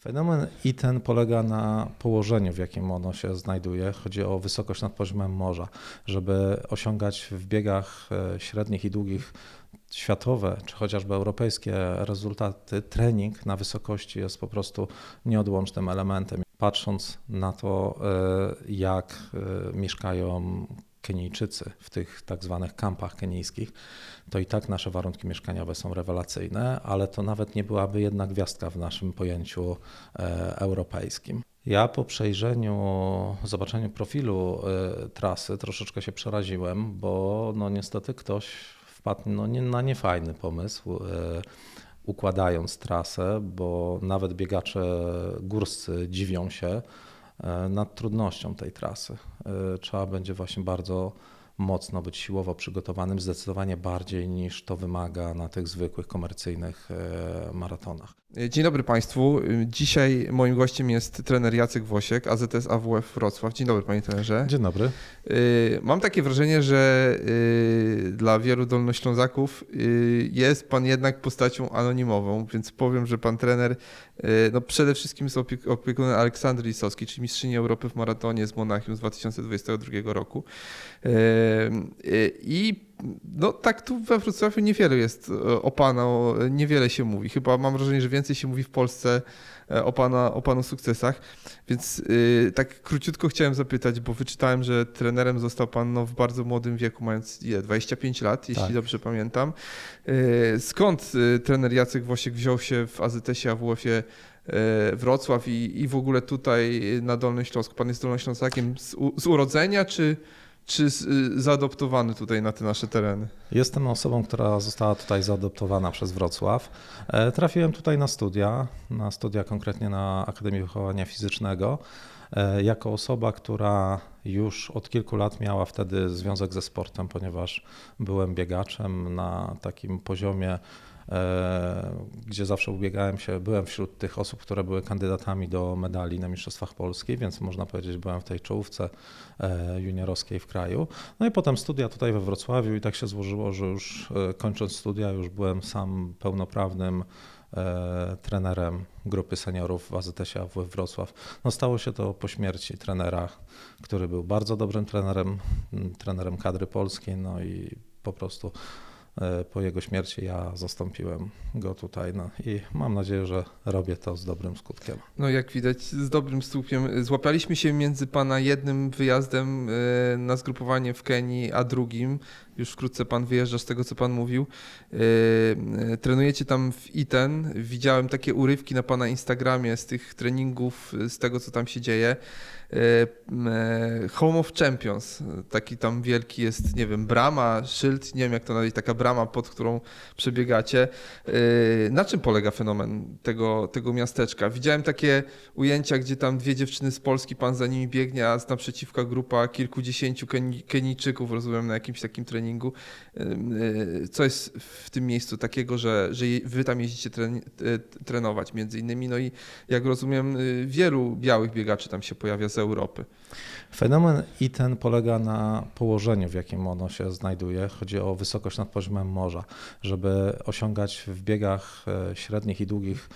Fenomen i ten polega na położeniu, w jakim ono się znajduje. Chodzi o wysokość nad poziomem morza. Żeby osiągać w biegach e, średnich i długich światowe czy chociażby europejskie rezultaty, trening na wysokości jest po prostu nieodłącznym elementem. Patrząc na to, e, jak e, mieszkają Kenijczycy w tych tak zwanych kampach kenijskich, to i tak nasze warunki mieszkaniowe są rewelacyjne, ale to nawet nie byłaby jedna gwiazdka w naszym pojęciu e, europejskim. Ja po przejrzeniu, zobaczeniu profilu e, trasy troszeczkę się przeraziłem, bo no niestety ktoś wpadł no, nie, na niefajny pomysł. E, układając trasę, bo nawet biegacze górscy dziwią się, nad trudnością tej trasy. E, trzeba będzie właśnie bardzo mocno być siłowo przygotowanym, zdecydowanie bardziej niż to wymaga na tych zwykłych komercyjnych e, maratonach. Dzień dobry Państwu. Dzisiaj moim gościem jest trener Jacek Wosiek, AZS AWF Wrocław. Dzień dobry Panie trenerze. Dzień dobry. Mam takie wrażenie, że dla wielu dolnoślązaków jest Pan jednak postacią anonimową, więc powiem, że Pan trener no przede wszystkim jest opiekunem Aleksandry Lisowskiej, czyli mistrzyni Europy w maratonie z Monachium z 2022 roku. I no tak tu we Wrocławiu niewiele jest o Pana, niewiele się mówi. Chyba mam wrażenie, że więcej się mówi w Polsce e, o Pana, o panu sukcesach. Więc yy, tak króciutko chciałem zapytać, bo wyczytałem, że trenerem został Pan no, w bardzo młodym wieku, mając ile, 25 lat, jeśli tak. dobrze pamiętam. Yy, skąd trener Jacek Wosiek wziął się w AZS-ie AWF-ie Wrocław i, i w ogóle tutaj na Dolnym Śląsku? Pan jest Dolnoślązakiem z, z urodzenia, czy czy y, zaadoptowany tutaj na te nasze tereny? Jestem osobą, która została tutaj zaadoptowana przez Wrocław. E, trafiłem tutaj na studia, na studia konkretnie na Akademii Wychowania Fizycznego. E, jako osoba, która już od kilku lat miała wtedy związek ze sportem, ponieważ byłem biegaczem na takim poziomie gdzie zawsze ubiegałem się, byłem wśród tych osób, które były kandydatami do medali na Mistrzostwach Polski, więc można powiedzieć, byłem w tej czołówce e, juniorowskiej w kraju. No i potem studia tutaj we Wrocławiu i tak się złożyło, że już e, kończąc studia już byłem sam pełnoprawnym trenerem grupy seniorów w AZS-ie AWF Wrocław. No stało się to po śmierci trenera, który był bardzo dobrym trenerem, trenerem kadry polskiej, no i po prostu E, po jego śmierci ja zastąpiłem go tutaj no i mam nadzieję, że robię to z dobrym skutkiem. No jak widać z dobrym skutkiem. Złapaliśmy się między pana jednym wyjazdem e, na zgrupowanie w Kenii, a drugim. Już wkrótce pan wyjeżdża z tego, co pan mówił. E, trenujecie tam w Iten. Widziałem takie urywki na pana Instagramie z tych treningów, z tego, co tam się dzieje. E, e, Home of Champions. Taki tam wielki jest, nie wiem, brama, szyld, nie wiem jak to nazwać, taka brama, pod którą przebiegacie. E, na czym polega fenomen tego, tego miasteczka? Widziałem takie ujęcia, gdzie tam dwie dziewczyny z Polski, pan za nimi biegnie, a z naprzeciwka grupa kilkudziesięciu Kenijczyków, rozumiem, na jakimś takim treningu. Co jest w tym miejscu takiego, że, że wy tam jeździcie trenować między innymi? No i jak rozumiem, wielu białych biegaczy tam się pojawia Europy. Fenomen i ten polega na położeniu, w jakim ono się znajduje. Chodzi o wysokość nad poziomem morza. Żeby osiągać w biegach e, średnich i długich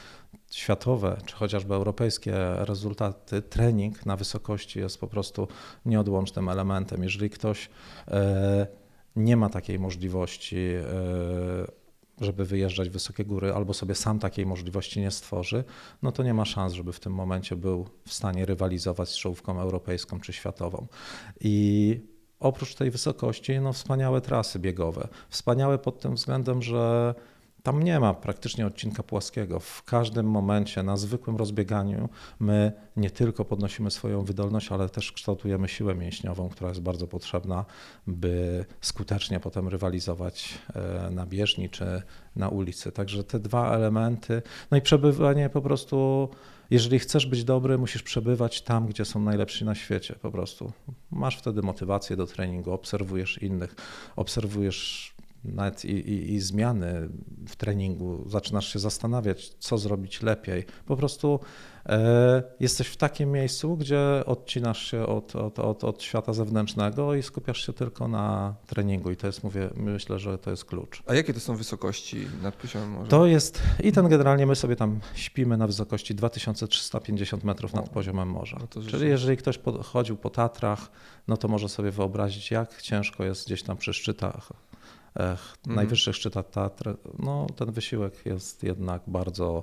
światowe czy chociażby europejskie rezultaty, trening na wysokości jest po prostu nieodłącznym elementem. Jeżeli ktoś e, nie ma takiej możliwości, e, żeby wyjeżdżać w wysokie góry, albo sobie sam takiej możliwości nie stworzy, no to nie ma szans, żeby w tym momencie był w stanie rywalizować z czołówką europejską czy światową. I oprócz tej wysokości, no wspaniałe trasy biegowe. Wspaniałe pod tym względem, że tam nie ma praktycznie odcinka płaskiego. W każdym momencie na zwykłym rozbieganiu my nie tylko podnosimy swoją wydolność, ale też kształtujemy siłę mięśniową, która jest bardzo potrzebna, by skutecznie potem rywalizować e, na bieżni czy na ulicy. Także te dwa elementy, no i przebywanie po prostu jeżeli chcesz być dobry, musisz przebywać tam, gdzie są najlepsi na świecie po prostu. Masz wtedy motywację do treningu, obserwujesz innych, obserwujesz nawet i, i, i zmiany w treningu, zaczynasz się zastanawiać, co zrobić lepiej. Po prostu e, jesteś w takim miejscu, gdzie odcinasz się od, od, od, od świata zewnętrznego i skupiasz się tylko na treningu. I to jest, mówię, myślę, że to jest klucz. A jakie to są wysokości nad poziomem morza? To jest, i ten generalnie my sobie tam śpimy na wysokości 2350 metrów nad O, poziomem morza. no Czyli jeżeli ktoś chodził po Tatrach, no to może sobie wyobrazić, jak ciężko jest gdzieś tam przy szczytach. Najwyższych szczytach Tatr. No ten wysiłek jest jednak bardzo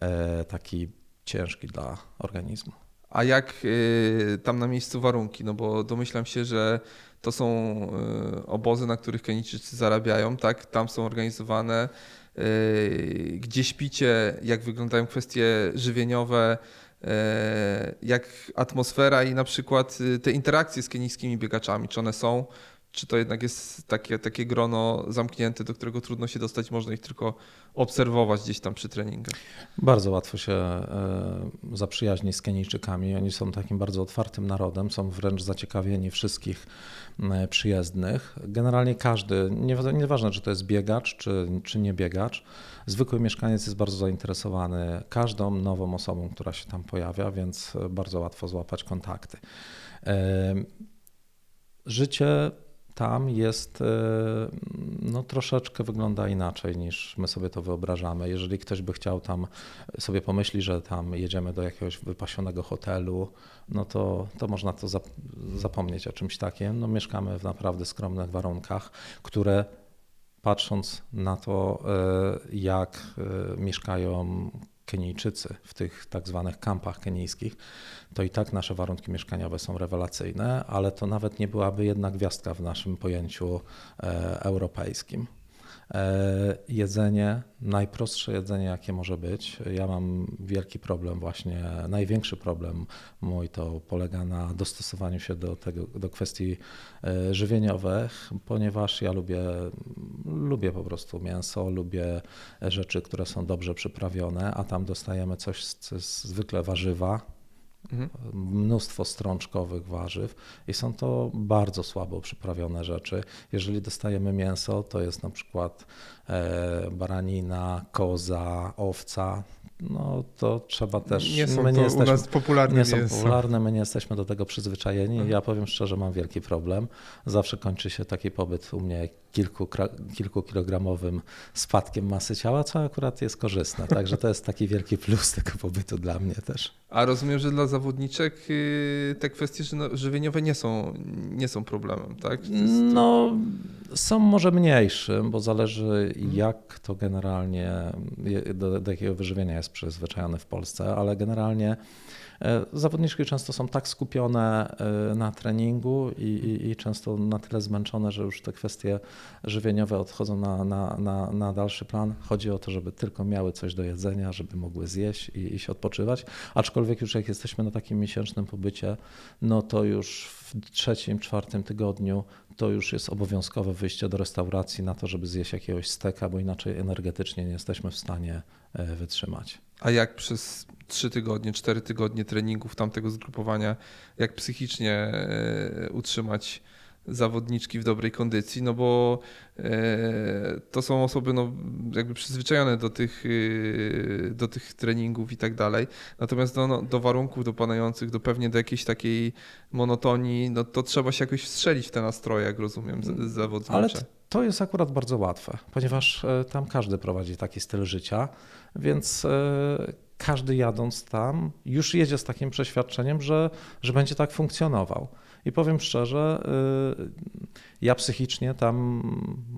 e, taki ciężki dla organizmu. A jak y, tam na miejscu warunki? No bo domyślam się, że to są y, obozy, na których Kenijczycy zarabiają, tak? Tam są organizowane. Gdzie śpicie? Jak wyglądają kwestie żywieniowe? Jak atmosfera i na przykład te interakcje z kenijskimi biegaczami? Czy one są? Czy to jednak jest takie, takie grono zamknięte, do którego trudno się dostać, można ich tylko obserwować gdzieś tam przy treningach? Bardzo łatwo się e, zaprzyjaźnić z Kenijczykami. Oni są takim bardzo otwartym narodem, są wręcz zaciekawieni wszystkich m, przyjezdnych. Generalnie każdy, nie- nieważne czy to jest biegacz, czy, czy nie biegacz, zwykły mieszkaniec jest bardzo zainteresowany każdą nową osobą, która się tam pojawia, więc bardzo łatwo złapać kontakty. E, Życie tam jest, e, no troszeczkę wygląda inaczej niż my sobie to wyobrażamy. Jeżeli ktoś by chciał tam sobie pomyśli, że tam jedziemy do jakiegoś wypasionego hotelu, no to, to można to zap- zapomnieć o czymś takim. No mieszkamy w naprawdę skromnych warunkach, które patrząc na to, e, jak e, mieszkają Kenijczycy w tych tak zwanych kampach kenijskich, to i tak nasze warunki mieszkaniowe są rewelacyjne, ale to nawet nie byłaby jedna gwiazdka w naszym pojęciu e, europejskim. E, jedzenie, najprostsze jedzenie, jakie może być. Ja mam wielki problem, właśnie największy problem mój to polega na dostosowaniu się do, tego, do kwestii e, żywieniowych, ponieważ ja lubię, lubię po prostu mięso, lubię rzeczy, które są dobrze przyprawione, a tam dostajemy coś, co zwykle warzywa, Mhm. mnóstwo strączkowych warzyw i są to bardzo słabo przyprawione rzeczy. Jeżeli dostajemy mięso, to jest na przykład e, baranina, koza, owca, no to trzeba też... nie są my to nie u jesteśmy, nas popularne nie są mięso. popularne, my nie jesteśmy do tego przyzwyczajeni. Mhm. Ja powiem szczerze, mam wielki problem. Zawsze kończy się taki pobyt u mnie kilku, kilkukilogramowym spadkiem masy ciała, co akurat jest korzystne. Także to jest taki wielki plus tego pobytu dla mnie też. A rozumiem, że dla zawodniczek y, te kwestie żywieniowe nie są, nie są problemem, tak? To jest- No, są może mniejszym, bo zależy Mhm. jak to generalnie, do, do jakiego wyżywienia jest przyzwyczajony w Polsce, ale generalnie zawodniczki często są tak skupione e, na treningu i, i, i często na tyle zmęczone, że już te kwestie żywieniowe odchodzą na, na, na, na dalszy plan. Chodzi o to, żeby tylko miały coś do jedzenia, żeby mogły zjeść i, i się odpoczywać. Aczkolwiek już jak jesteśmy na takim miesięcznym pobycie, no to już w trzecim, czwartym tygodniu to już jest obowiązkowe wyjście do restauracji na to, żeby zjeść jakiegoś steka, bo inaczej energetycznie nie jesteśmy w stanie e, wytrzymać. A jak przez 3 tygodnie, 4 tygodnie treningów tamtego zgrupowania, jak psychicznie e, utrzymać zawodniczki w dobrej kondycji, no bo e, to są osoby no, jakby przyzwyczajone do tych, e, do tych treningów i tak dalej. Natomiast do, no, do warunków, do panujących, do pewnie do jakiejś takiej monotonii, no to trzeba się jakoś strzelić w te nastroje, jak rozumiem, z- zawodnicze. Ale to jest akurat bardzo łatwe, ponieważ tam każdy prowadzi taki styl życia, więc każdy jadąc tam już jedzie z takim przeświadczeniem, że, że będzie tak funkcjonował. I powiem szczerze, e, ja psychicznie tam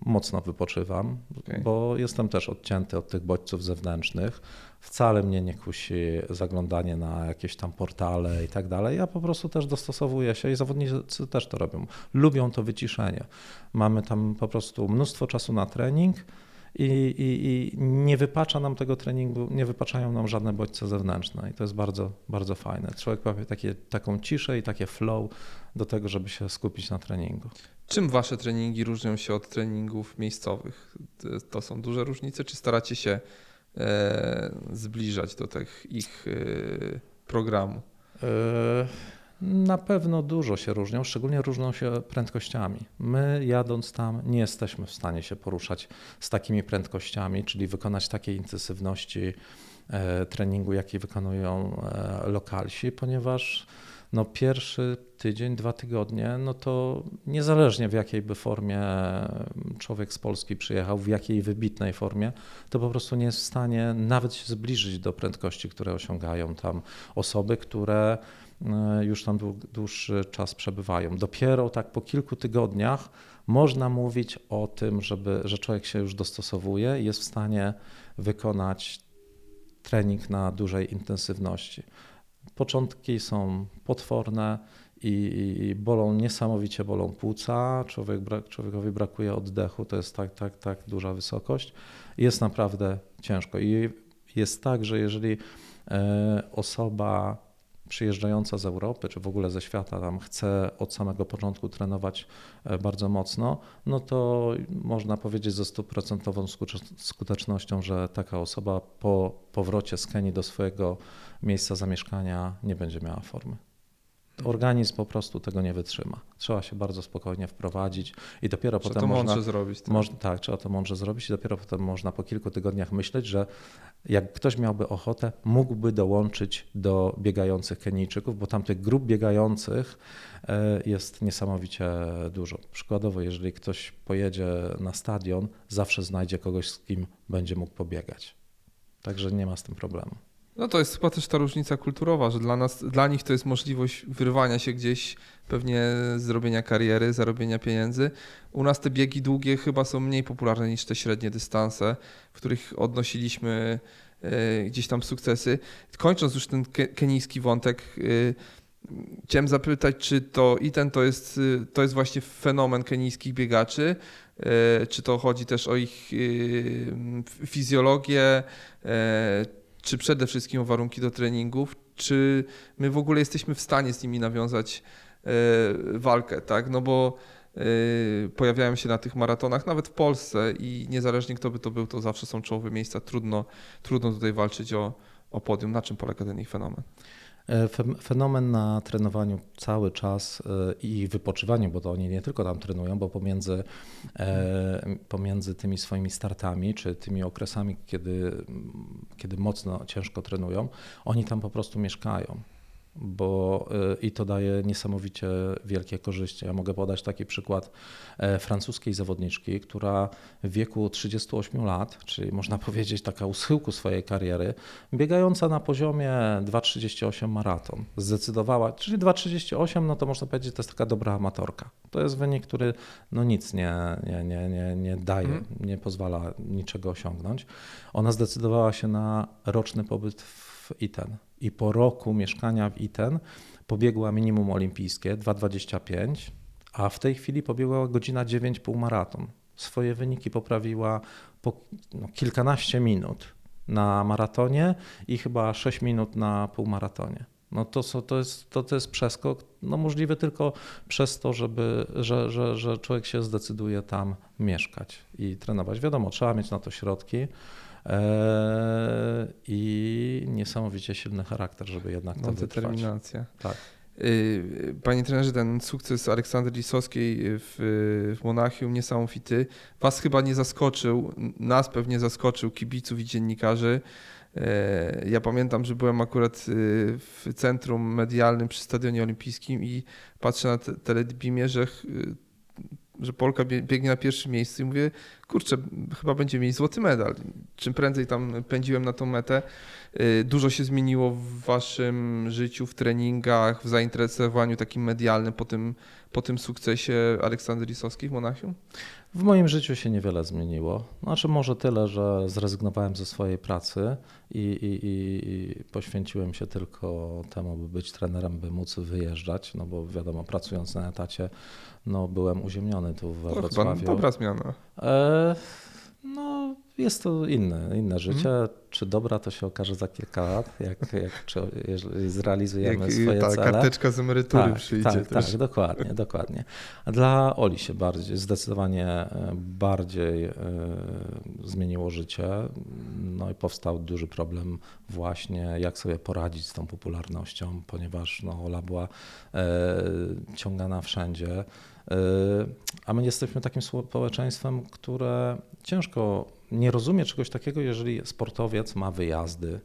mocno wypoczywam, Okej. bo jestem też odcięty od tych bodźców zewnętrznych. Wcale mnie nie kusi zaglądanie na jakieś tam portale i tak dalej. Ja po prostu też dostosowuję się i zawodnicy też to robią. Lubią to wyciszenie. Mamy tam po prostu mnóstwo czasu na trening i, i, i nie wypacza nam tego treningu, nie wypaczają nam żadne bodźce zewnętrzne i to jest bardzo, bardzo fajne. Człowiek ma takie, taką ciszę i takie flow do tego, żeby się skupić na treningu. Czym wasze treningi różnią się od treningów miejscowych? To- są duże różnice, czy staracie się e, zbliżać do tych ich e, programu? Yy, Na pewno dużo się różnią, szczególnie różnią się prędkościami. My jadąc tam nie jesteśmy w stanie się poruszać z takimi prędkościami, czyli wykonać takiej intensywności e, treningu, jakiej wykonują e, lokalsi, ponieważ no pierwszy tydzień, dwa tygodnie, no to niezależnie w jakiej by formie człowiek z Polski przyjechał, w jakiej wybitnej formie, to po prostu nie jest w stanie nawet się zbliżyć do prędkości, które osiągają tam osoby, które już tam dłuższy czas przebywają. Dopiero tak po kilku tygodniach można mówić o tym, żeby, że człowiek się już dostosowuje i jest w stanie wykonać trening na dużej intensywności. Początki są potworne i bolą niesamowicie bolą płuca, człowiek, człowiekowi brakuje oddechu, to jest tak, tak, tak duża wysokość. Jest naprawdę ciężko i jest tak, że jeżeli e, osoba przyjeżdżająca z Europy, czy w ogóle ze świata tam chce od samego początku trenować e, bardzo mocno, no to można powiedzieć ze stuprocentową skutecznością, że taka osoba po powrocie z Kenii do swojego miejsca zamieszkania nie będzie miała formy. Organizm po prostu tego nie wytrzyma. Trzeba się bardzo spokojnie wprowadzić i dopiero trzeba potem to można... zrobić. Tak? Można, tak, trzeba to mądrze zrobić i dopiero potem można po kilku tygodniach myśleć, że jak ktoś miałby ochotę, mógłby dołączyć do biegających Kenijczyków, bo tam tych grup biegających e, jest niesamowicie dużo. Przykładowo, jeżeli ktoś pojedzie na stadion, zawsze znajdzie kogoś, z kim będzie mógł pobiegać. Także nie ma z tym problemu. No to jest chyba też ta różnica kulturowa, że dla nas, dla nich to jest możliwość wyrwania się gdzieś, pewnie zrobienia kariery, zarobienia pieniędzy. U nas te biegi długie chyba są mniej popularne niż te średnie dystanse, w których odnosiliśmy e, gdzieś tam sukcesy. Kończąc już ten kenijski wątek, e, chciałem zapytać, czy to i ten to jest, e, to jest właśnie fenomen kenijskich biegaczy, czy to chodzi też o ich fizjologię, czy przede wszystkim o warunki do treningów, czy my w ogóle jesteśmy w stanie z nimi nawiązać e, walkę, tak? No bo e, pojawiają się na tych maratonach, nawet w Polsce i niezależnie kto by to był, to zawsze są czołowe miejsca. Trudno, trudno tutaj walczyć o, o podium. Na czym polega ten ich fenomen? E, fenomen na trenowaniu cały czas e, i wypoczywaniu, bo to oni nie tylko tam trenują, bo pomiędzy, e, pomiędzy tymi swoimi startami, czy tymi okresami, kiedy, kiedy mocno, ciężko trenują, oni tam po prostu mieszkają bo y, i to daje niesamowicie wielkie korzyści. Ja mogę podać taki przykład e, francuskiej zawodniczki, która w wieku 38 lat, czyli można powiedzieć taka u schyłku swojej kariery, biegająca na poziomie 2,38 maraton, zdecydowała, czyli 2,38, no to można powiedzieć, to jest taka dobra amatorka. To jest wynik, który no nic nie, nie, nie, nie, nie daje, mm. nie pozwala niczego osiągnąć. Ona zdecydowała się na roczny pobyt w Iten i po roku mieszkania w Iten pobiegła minimum olimpijskie 2,25, a w tej chwili pobiegła godzina 9 półmaraton. Swoje wyniki poprawiła po no, kilkanaście minut na maratonie i chyba 6 minut na półmaratonie. No to, to, jest, to, to jest przeskok no możliwy tylko przez to, żeby, że, że, że człowiek się zdecyduje tam mieszkać i trenować. Wiadomo, trzeba mieć na to środki. Eee, i niesamowicie silny charakter, żeby jednak to determinacja. Tak. Y, panie trenerze, ten sukces Aleksandry Lisowskiej w, w Monachium niesamowity. Was chyba nie zaskoczył, nas pewnie zaskoczył, kibiców i dziennikarzy. Eee, ja pamiętam, że byłem akurat y, w centrum medialnym przy Stadionie Olimpijskim i patrzę na teledybimie, że że Polka biegnie na pierwszym miejscu i mówię, kurczę, chyba będzie mieć złoty medal. Czym prędzej tam pędziłem na tą metę. Y, dużo się zmieniło w waszym życiu, w treningach, w zainteresowaniu takim medialnym po tym, po tym sukcesie Aleksandry Lisowskiej w Monachium? W moim życiu się niewiele zmieniło. Znaczy może tyle, że zrezygnowałem ze swojej pracy i, i, i, poświęciłem się tylko temu, by być trenerem, by móc wyjeżdżać, no bo wiadomo, pracując na etacie, no byłem uziemniony tu w Wrocławiu. Dobra zmiana. E, no jest to inne, inne życie. Mhm czy dobra, to się okaże za kilka lat, jak, jak czy, jeżeli zrealizujemy Jak, swoje ta cele. karteczka z emerytury tak, przyjdzie tak, też. tak, dokładnie, dokładnie. A dla Oli się bardziej, zdecydowanie e, bardziej e, zmieniło życie. No i powstał duży problem właśnie, jak sobie poradzić z tą popularnością, ponieważ no, Ola była e, ciągana wszędzie. E, a my jesteśmy takim społeczeństwem, które ciężko nie rozumie czegoś takiego, jeżeli sportowiec ma wyjazdy,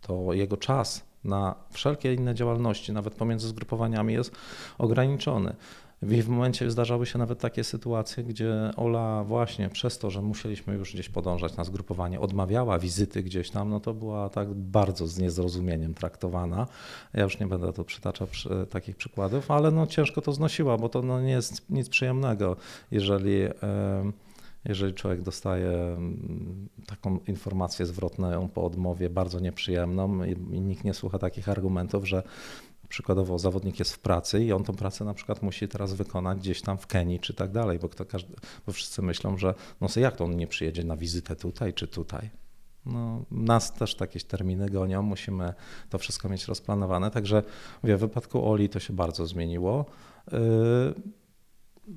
to jego czas na wszelkie inne działalności, nawet pomiędzy zgrupowaniami, jest ograniczony. I w momencie zdarzały się nawet takie sytuacje, gdzie Ola właśnie przez to, że musieliśmy już gdzieś podążać na zgrupowanie, odmawiała wizyty gdzieś tam, no to była tak bardzo z niezrozumieniem traktowana. Ja już nie będę tu przytaczał przy, takich przykładów, ale no ciężko to znosiła, bo to no nie jest nic przyjemnego, jeżeli... Jeżeli człowiek dostaje taką informację zwrotną po odmowie bardzo nieprzyjemną i nikt nie słucha takich argumentów, że przykładowo zawodnik jest w pracy i on tą pracę na przykład musi teraz wykonać gdzieś tam w Kenii czy tak dalej, bo, kto każdy, bo wszyscy myślą, że no jak to on nie przyjedzie na wizytę tutaj czy tutaj. No, nas też jakieś terminy gonią, musimy to wszystko mieć rozplanowane. Także mówię, w wypadku Oli to się bardzo zmieniło. Yy,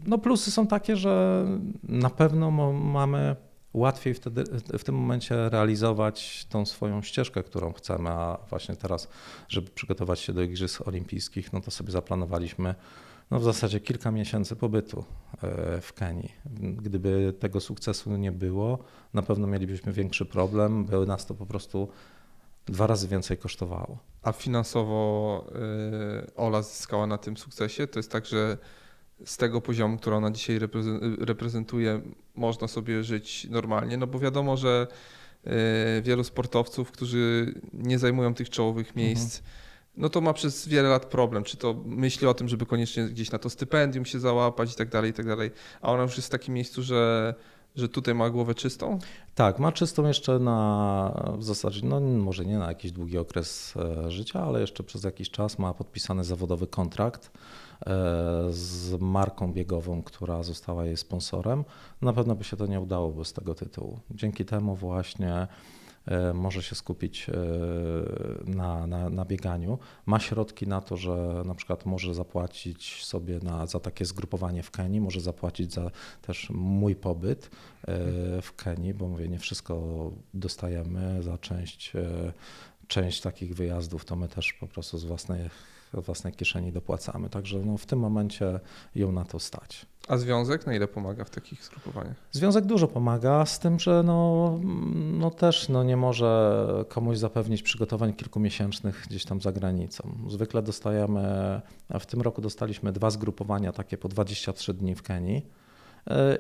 no plusy są takie, że na pewno mamy łatwiej wtedy w tym momencie realizować tą swoją ścieżkę, którą chcemy, a właśnie teraz, żeby przygotować się do Igrzysk Olimpijskich, no to sobie zaplanowaliśmy no w zasadzie kilka miesięcy pobytu e, w Kenii. Gdyby tego sukcesu nie było, na pewno mielibyśmy większy problem, by nas to po prostu dwa razy więcej kosztowało. A finansowo y, Ola zyskała na tym sukcesie? To jest tak, że z tego poziomu, który ona dzisiaj reprezentuje, można sobie żyć normalnie, no bo wiadomo, że e, wielu sportowców, którzy nie zajmują tych czołowych mhm. miejsc, mhm. no to ma przez wiele lat problem, czy to myśli o tym, żeby koniecznie gdzieś na to stypendium się załapać i tak dalej, i tak dalej, a ona już jest w takim miejscu, że że tutaj ma głowę czystą? Tak, ma czystą jeszcze na w zasadzie, no może nie na jakiś długi okres e, życia, ale jeszcze przez jakiś czas ma podpisany zawodowy kontrakt z marką biegową, która została jej sponsorem. Na pewno by się to nie udało bez tego tytułu. Dzięki temu właśnie e, może się skupić e, na, na, na, bieganiu. Ma środki na to, że na przykład może zapłacić sobie na, za takie zgrupowanie w Kenii, może zapłacić za też mój pobyt w Kenii, bo mówię, nie wszystko dostajemy za część, część takich wyjazdów, to my też po prostu z własnej własnej kieszeni dopłacamy. Także no, w tym momencie ją na to stać. A związek na ile pomaga w takich zgrupowaniach? Związek dużo pomaga, z tym, że no, no też no nie może komuś zapewnić przygotowań kilkumiesięcznych gdzieś tam za granicą. Zwykle dostajemy, a w tym roku dostaliśmy dwa zgrupowania takie po 23 dni w Kenii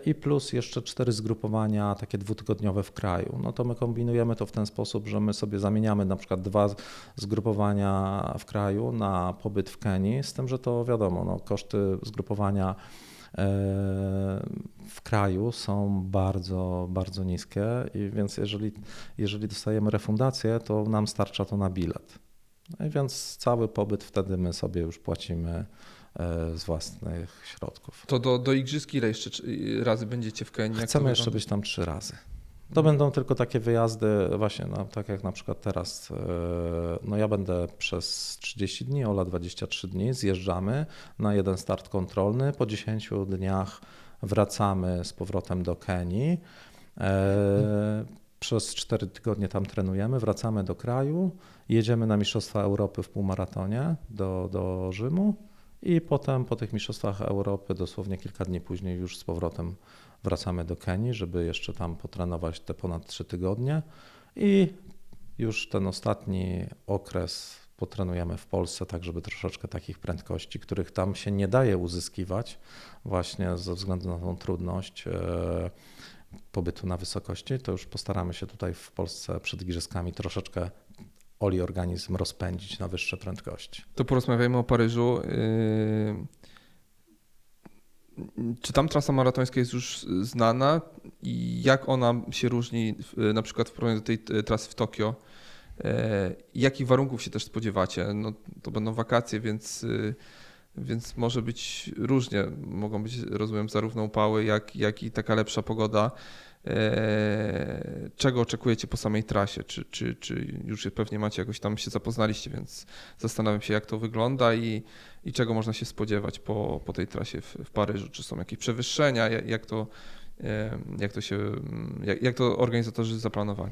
i plus jeszcze cztery zgrupowania takie dwutygodniowe w kraju. No to my kombinujemy to w ten sposób, że my sobie zamieniamy na przykład dwa zgrupowania w kraju na pobyt w Kenii, z tym, że to wiadomo, no, koszty zgrupowania e, w kraju są bardzo, bardzo niskie, i więc jeżeli, jeżeli dostajemy refundację, to nam starcza to na bilet. No więc cały pobyt wtedy my sobie już płacimy E, z własnych środków. To do, do igrzysk ile jeszcze razy będziecie w Kenii? Chcemy jeszcze być tam trzy razy. To będą tylko takie wyjazdy, właśnie no, tak jak na przykład teraz, e, no ja będę przez 30 dni, Ola 23 dni, zjeżdżamy na jeden start kontrolny, po 10 dniach wracamy z powrotem do Kenii. E, przez 4 tygodnie tam trenujemy, wracamy do kraju, jedziemy na Mistrzostwa Europy w półmaratonie do, do Rzymu i potem po tych Mistrzostwach Europy, dosłownie kilka dni później, już z powrotem wracamy do Kenii, żeby jeszcze tam potrenować te ponad trzy tygodnie. I już ten ostatni okres potrenujemy w Polsce, tak żeby troszeczkę takich prędkości, których tam się nie daje uzyskiwać, właśnie ze względu na tą trudność e, pobytu na wysokości, to już postaramy się tutaj w Polsce przed igrzyskami troszeczkę Oli organizm rozpędzić na wyższe prędkości. To porozmawiajmy o Paryżu. Yy, czy tam trasa maratońska jest już znana i jak ona się różni na przykład w porównaniu do tej trasy w Tokio? Yy, jakich warunków się też spodziewacie? No, to będą wakacje, więc yy, więc może być różnie. Mogą być, rozumiem, zarówno upały, jak, jak i taka lepsza pogoda. E, czego oczekujecie po samej trasie? Czy, czy, czy już pewnie macie jakoś tam się zapoznaliście, więc zastanawiam się, jak to wygląda i, i czego można się spodziewać po, po tej trasie w, w Paryżu? Czy są jakieś przewyższenia? Jak, to, e, jak to się, jak, jak to organizatorzy zaplanowali?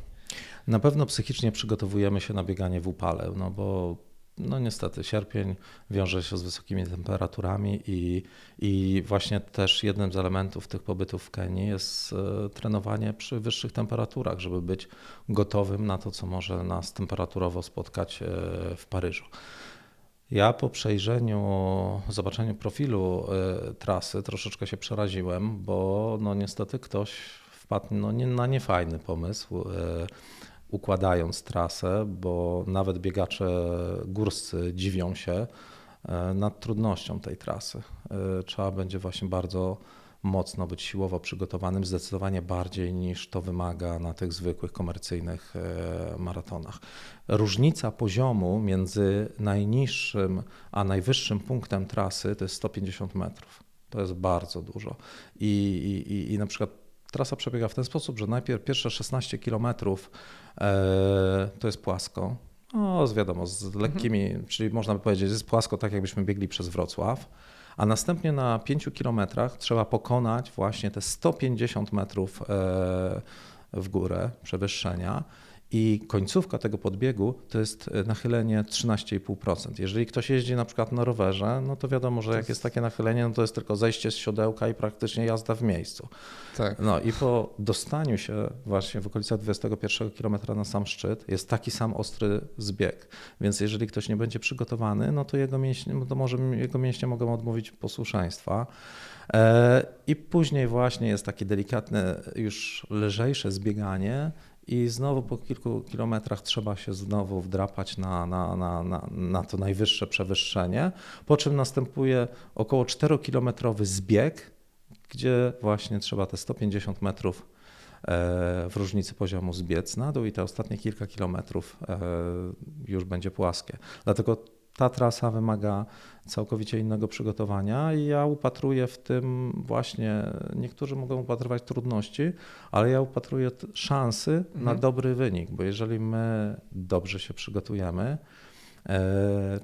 Na pewno psychicznie przygotowujemy się na bieganie w upale, no bo no niestety sierpień wiąże się z wysokimi temperaturami i, i właśnie też jednym z elementów tych pobytów w Kenii jest e, trenowanie przy wyższych temperaturach, żeby być gotowym na to, co może nas temperaturowo spotkać e, w Paryżu. Ja po przejrzeniu, zobaczeniu profilu e, trasy troszeczkę się przeraziłem, bo no niestety ktoś wpadł no, nie, na niefajny pomysł układając trasę, bo nawet biegacze górscy dziwią się e, nad trudnością tej trasy. E, trzeba będzie właśnie bardzo mocno być siłowo przygotowanym, zdecydowanie bardziej niż to wymaga na tych zwykłych komercyjnych e, maratonach. Różnica poziomu między najniższym a najwyższym punktem trasy to jest 150 metrów. To jest bardzo dużo. I, i, i na przykład trasa przebiega w ten sposób, że najpierw pierwsze 16 kilometrów e, to jest płasko. No, z wiadomo, z mhm. lekkimi, mhm. czyli można by powiedzieć, że jest płasko tak, jakbyśmy biegli przez Wrocław. A następnie na 5 kilometrach trzeba pokonać właśnie te 150 metrów e, w górę przewyższenia. I końcówka tego podbiegu to jest e, nachylenie 13,5%. Jeżeli ktoś jeździ na przykład na rowerze, no to wiadomo, że jak jest takie nachylenie, no to jest tylko zejście z siodełka i praktycznie jazda w miejscu. Tak. No i po dostaniu się właśnie w okolicach 21 km na sam szczyt jest taki sam ostry zbieg. Więc jeżeli ktoś nie będzie przygotowany, no to jego mięśnie, no to może jego mięśnie mogą odmówić posłuszeństwa. E, I później właśnie jest takie delikatne, już lżejsze zbieganie, i znowu po kilku kilometrach trzeba się znowu wdrapać na, na, na, na, na to najwyższe przewyższenie, po czym następuje około 4-kilometrowy zbieg, gdzie właśnie trzeba te 150 metrów e, w różnicy poziomu zbiec na dół i te ostatnie kilka kilometrów e, już będzie płaskie. Dlatego ta trasa wymaga całkowicie innego przygotowania i ja upatruję w tym właśnie, niektórzy mogą upatrywać trudności, ale ja upatruję szansy mhm. na dobry wynik, bo jeżeli my dobrze się przygotujemy,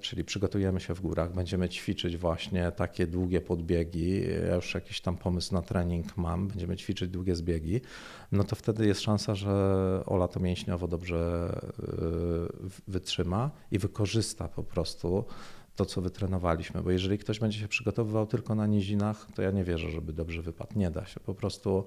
czyli przygotujemy się w górach, będziemy ćwiczyć właśnie takie długie podbiegi. Ja już jakiś tam pomysł na trening mam, będziemy ćwiczyć długie zbiegi, no to wtedy jest szansa, że Ola to mięśniowo dobrze e, wytrzyma i wykorzysta po prostu to, co wytrenowaliśmy, bo jeżeli ktoś będzie się przygotowywał tylko na nizinach, to ja nie wierzę, żeby dobrze wypadł. Nie da się. Po prostu,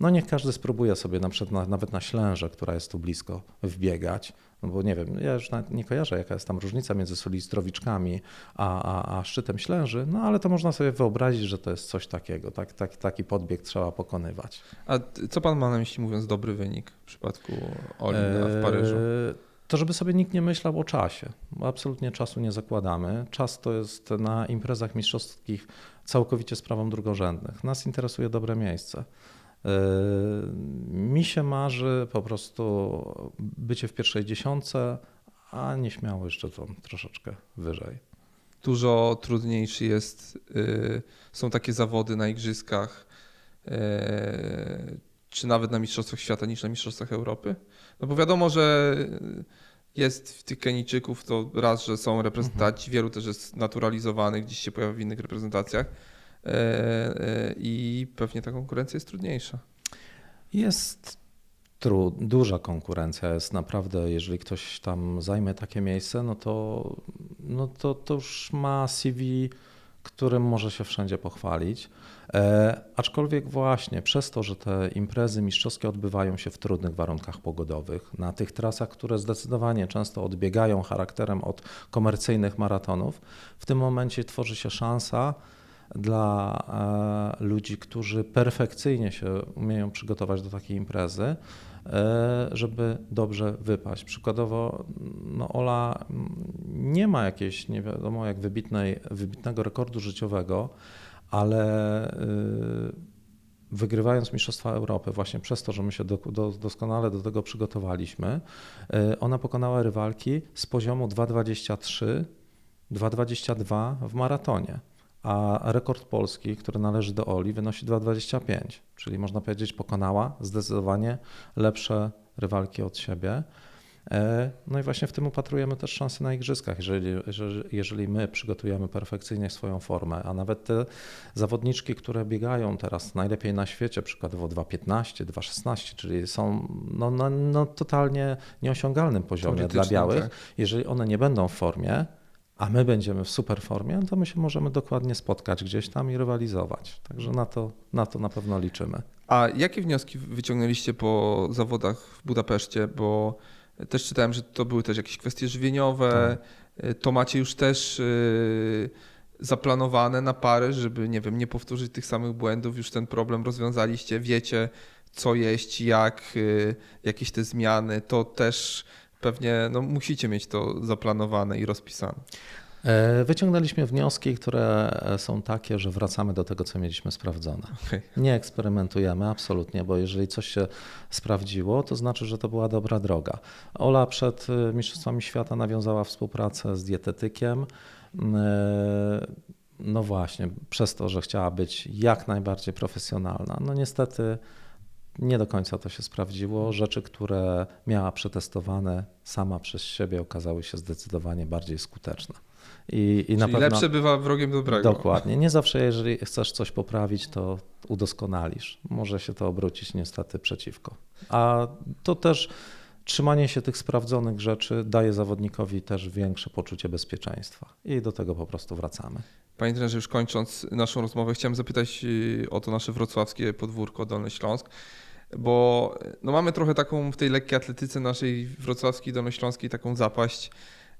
no niech każdy spróbuje sobie na przykład na, nawet na Ślęże, która jest tu blisko, wbiegać. No bo nie wiem, ja już nie kojarzę, jaka jest tam różnica między Solistrowiczkami a, a, a szczytem Ślęży, no ale to można sobie wyobrazić, że to jest coś takiego, tak, tak, taki podbieg trzeba pokonywać. A co pan ma na myśli mówiąc dobry wynik w przypadku Olinda w Paryżu? Eee, to żeby sobie nikt nie myślał o czasie, bo absolutnie czasu nie zakładamy. Czas to jest na imprezach mistrzowskich całkowicie sprawą drugorzędnych. Nas interesuje dobre miejsce. Yy, mi się marzy po prostu bycie w pierwszej dziesiątce, a nieśmiało jeszcze to troszeczkę wyżej. Dużo trudniejszy jest, yy, są takie zawody na igrzyskach, yy, czy nawet na Mistrzostwach Świata niż na Mistrzostwach Europy? No bo wiadomo, że jest w tych Kenijczyków to raz, że są reprezentanci, mhm. wielu też jest naturalizowanych, gdzieś się pojawia w innych reprezentacjach i pewnie ta konkurencja jest trudniejsza. Jest tru, duża konkurencja jest naprawdę, jeżeli ktoś tam zajmie takie miejsce, no to, no to, to już ma CV, którym może się wszędzie pochwalić. E, aczkolwiek właśnie przez to, że te imprezy mistrzowskie odbywają się w trudnych warunkach pogodowych, na tych trasach, które zdecydowanie często odbiegają charakterem od komercyjnych maratonów, w tym momencie tworzy się szansa, dla e, ludzi, którzy perfekcyjnie się umieją przygotować do takiej imprezy, e, żeby dobrze wypaść. Przykładowo no Ola nie ma jakiejś, nie wiadomo jak wybitnej, wybitnego rekordu życiowego, ale e, wygrywając Mistrzostwa Europy, właśnie przez to, że my się do, do, doskonale do tego przygotowaliśmy, ona pokonała rywalki z poziomu 2,23 2,22 w maratonie, a rekord polski, który należy do Oli, wynosi 2,25, czyli można powiedzieć pokonała zdecydowanie lepsze rywalki od siebie. E, no i właśnie w tym upatrujemy też szansy na igrzyskach. Jeżeli, jeżeli, my przygotujemy perfekcyjnie swoją formę, a nawet te zawodniczki, które biegają teraz najlepiej na świecie, przykładowo 2,15, 2,16, czyli są no, no, no totalnie nieosiągalnym poziomie dla białych, tak. jeżeli one nie będą w formie, a my będziemy w super formie, to my się możemy dokładnie spotkać gdzieś tam i rywalizować. Także na to na, to na pewno liczymy. A jakie wnioski wyciągnęliście po zawodach w Budapeszcie? Bo też czytałem, że to były też jakieś kwestie żywieniowe. To macie już też yy, zaplanowane na Paryż, żeby nie wiem, nie powtórzyć tych samych błędów. Już ten problem rozwiązaliście, wiecie co jeść, jak, jakieś te zmiany. To też pewnie no, musicie mieć to zaplanowane i rozpisane. E, Wyciągnęliśmy wnioski, które są takie, że wracamy do tego, co mieliśmy sprawdzone. Okej. Nie eksperymentujemy absolutnie, bo jeżeli coś się sprawdziło, to znaczy, że to była dobra droga. Ola przed y, Mistrzostwami Świata nawiązała współpracę z dietetykiem. E, No właśnie, przez to, że chciała być jak najbardziej profesjonalna. No niestety nie do końca to się sprawdziło. Rzeczy, które miała przetestowane sama przez siebie, okazały się zdecydowanie bardziej skuteczne. I, i na pewno... lepsze bywa wrogiem dobrego. Dokładnie. Nie zawsze, jeżeli chcesz coś poprawić, to udoskonalisz. Może się to obrócić niestety przeciwko. A to też trzymanie się tych sprawdzonych rzeczy daje zawodnikowi też większe poczucie bezpieczeństwa. I do tego po prostu wracamy. Panie trenerze, już kończąc naszą rozmowę, chciałem zapytać y, o to nasze wrocławskie podwórko Dolny Śląsk, bo no mamy trochę taką w tej lekkiej atletyce naszej wrocławskiej, dolnośląskiej taką zapaść.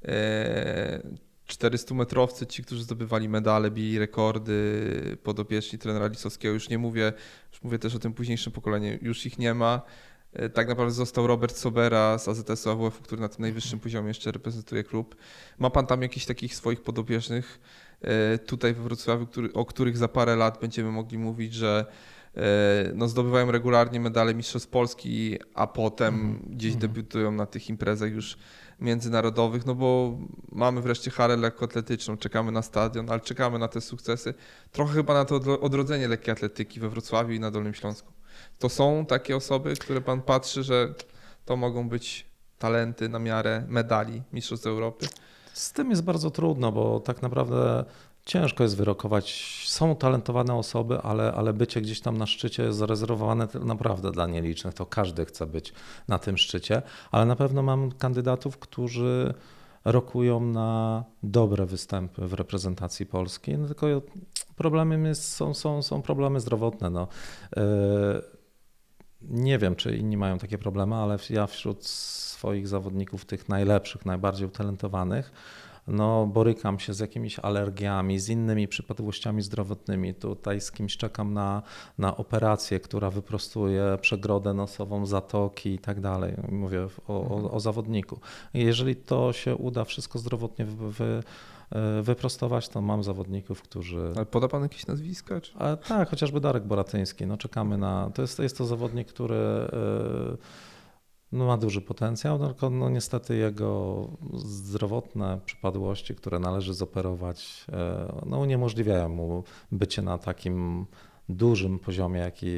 E, 400-metrowcy, ci, którzy zdobywali medale, bili rekordy, podopieczni trenera Lisowskiego, już nie mówię, już mówię też o tym późniejszym pokoleniu, już ich nie ma. E, Tak naprawdę został Robert Sobera z AZS-u AWF-u, który na tym najwyższym poziomie jeszcze reprezentuje klub. Ma pan tam jakichś takich swoich podopiecznych e, tutaj we Wrocławiu, który, o których za parę lat będziemy mogli mówić, że e, no, zdobywają regularnie medale Mistrzostw Polski, a potem Mhm. gdzieś Mhm. debiutują na tych imprezach już międzynarodowych, no bo mamy wreszcie halę lekkoatletyczną, czekamy na stadion, ale czekamy na te sukcesy. Trochę chyba na to odro- odrodzenie lekkiej atletyki we Wrocławiu i na Dolnym Śląsku. To są takie osoby, które pan patrzy, że to mogą być talenty na miarę medali Mistrzostw Europy. Z tym jest bardzo trudno, bo tak naprawdę ciężko jest wyrokować. Są talentowane osoby, ale, ale bycie gdzieś tam na szczycie jest zarezerwowane naprawdę dla nielicznych. To każdy chce być na tym szczycie, ale na pewno mam kandydatów, którzy rokują na dobre występy w reprezentacji Polski. No tylko problemem jest, są, są, są problemy zdrowotne. No. Yy, Nie wiem, czy inni mają takie problemy, ale ja wśród swoich zawodników, tych najlepszych, najbardziej utalentowanych, no, borykam się z jakimiś alergiami, z innymi przypadłościami zdrowotnymi. Tutaj z kimś czekam na, na operację, która wyprostuje przegrodę nosową, zatoki i tak dalej. Mówię o, o, o zawodniku. Jeżeli to się uda wszystko zdrowotnie wy, wy, wyprostować, to mam zawodników, którzy Ale poda pan jakieś nazwiska? Czy... a tak, chociażby Darek Boratyński. No, czekamy na. To jest, jest to zawodnik, który e, no, ma duży potencjał, no, tylko no, niestety jego zdrowotne przypadłości, które należy zoperować, e, no, uniemożliwiają mu bycie na takim dużym poziomie, jaki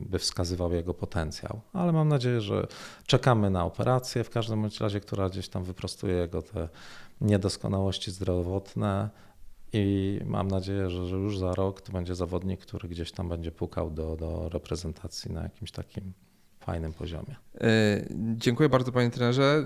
by wskazywał jego potencjał. Ale mam nadzieję, że czekamy na operację w każdym razie, która gdzieś tam wyprostuje jego te niedoskonałości zdrowotne. I mam nadzieję, że już za rok to będzie zawodnik, który gdzieś tam będzie pukał do, do reprezentacji na jakimś takim fajnym poziomie. E, Dziękuję bardzo panie trenerze.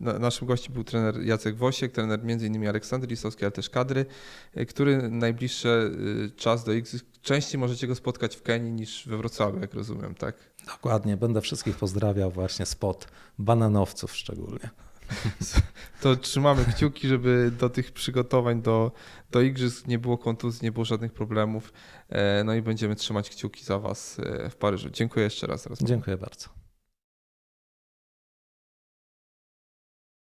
E, na- Naszym gościem był trener Jacek Wosiek, trener m.in. Aleksandry Lisowskiej, ale też kadry, e, który najbliższy czas do X częściej możecie go spotkać w Kenii niż we Wrocławiu, jak rozumiem, tak? Dokładnie, będę wszystkich pozdrawiał właśnie spod bananowców szczególnie. To trzymamy kciuki, żeby do tych przygotowań do, do igrzysk nie było kontuzji, nie było żadnych problemów. E, No i będziemy trzymać kciuki za Was e, w Paryżu. Dziękuję jeszcze raz. Dziękuję bardzo.